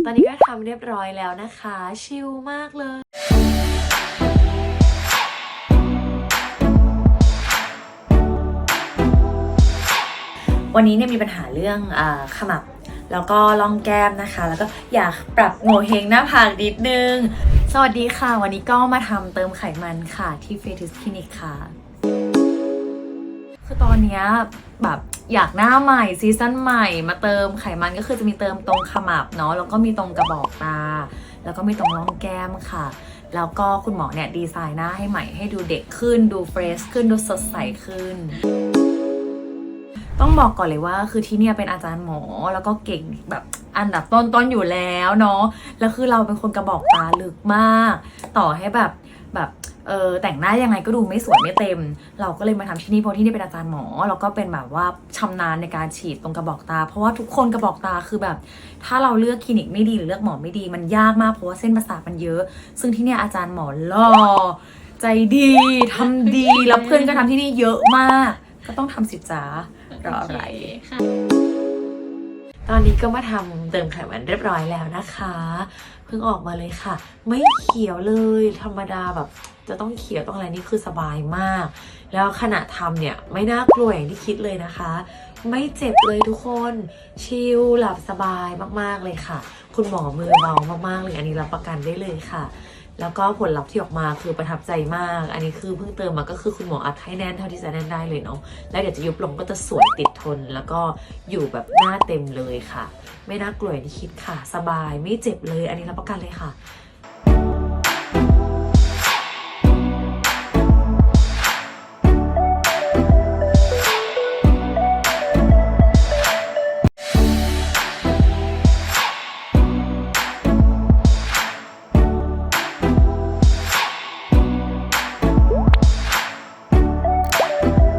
ตอนนี้ก็ทำเรียบร้อยแล้วนะคะ ชิลมากเลยวันนี้เนี่ยมีปัญหาเรื่องอขมับ แล้วก็ล่องแก้มนะคะ แล้วก็อยากปรับโงเฮงหน้าผากนิดนึง สวัสดีค่ะ วันนี้ก็มาทำเติมไขมันค่ะที่เฟติสคลินิกค่ะ คือตอนเนี้ยแบบอยากหน้าใหม่ซีซั่นใหม่มาเติมไขมันก็คือจะมีเติมตรงขมับเนาะแล้วก็มีตรงกระบอกตา แล้วก็มีตรงร่องแก้มค่ะ แล้วก็คุณหมอเนี่ยดีไซน์หน้าให้ใหม่ให้ดูเด็กขึ้นดูเฟรชขึ้นดูสดใสขึ้นต้องบอกก่อนเลยว่าคือที่เนี่ยเป็นอาจารย์หมอแล้วก็เก่งแบบอันดับต้นๆอยู่แล้วเนาะแล้วคือเราเป็นคนกระบอกตาลึกมาก ต่อให้แบบแบบ เออแต่งหน้ายังไงก็ดูไม่สวยไม่เต็ม เราก็เลยมาทำที่นี่เพราะที่นี่เป็นอาจารย์หมอ แล้วก็เป็นแบบว่าชำนาญในการฉีดตรงกระบอกตา เพราะว่าทุกคนกระบอกตาคือแบบ ถ้าเราเลือกคลินิกไม่ดีหรือเลือกหมอไม่ดีมันยากมากเพราะว่าเส้นประสาทมันเยอะ ซึ่งที่เนี่ยอาจารย์หมอหล่อใจดีทำดีแล้วเพื่อนก็ทำที่นี่เยอะมาก ก็ต้องทำสิจ้ารออะไรโเคค่ะตอนนี้ก็มาทำเติมไขมันเรียบร้อยแล้วนะคะ เพิ่งออกมาเลยค่ะ ไม่เขียวเลยธรรมดาแบบ จะต้องเขียวต้องอะไรนี่คือสบายมาก แล้วขณะทำเนี่ยไม่น่ากลัวอย่างที่คิดเลยนะคะ ไม่เจ็บเลยทุกคนชิลหลับสบายมากๆเลยค่ะ คุณหมอมือเบามากๆเลยอันนี้รับประกันได้เลยค่ะแล้วก็ผลลัพธ์ที่ออกมาคือประทับใจมาก อันนี้คือเพิ่งเติมมาก็คือคุณหมออัดให้แน่นเท่าที่จะแน่นได้เลยเนาะ แล้วเดี๋ยวจะยุบลงก็จะสวยติดทน แล้วก็อยู่แบบหน้าเต็มเลยค่ะ ไม่น่ากลัวอย่างที่คิดค่ะ สบายไม่เจ็บเลย อันนี้รับประกันเลยค่ะ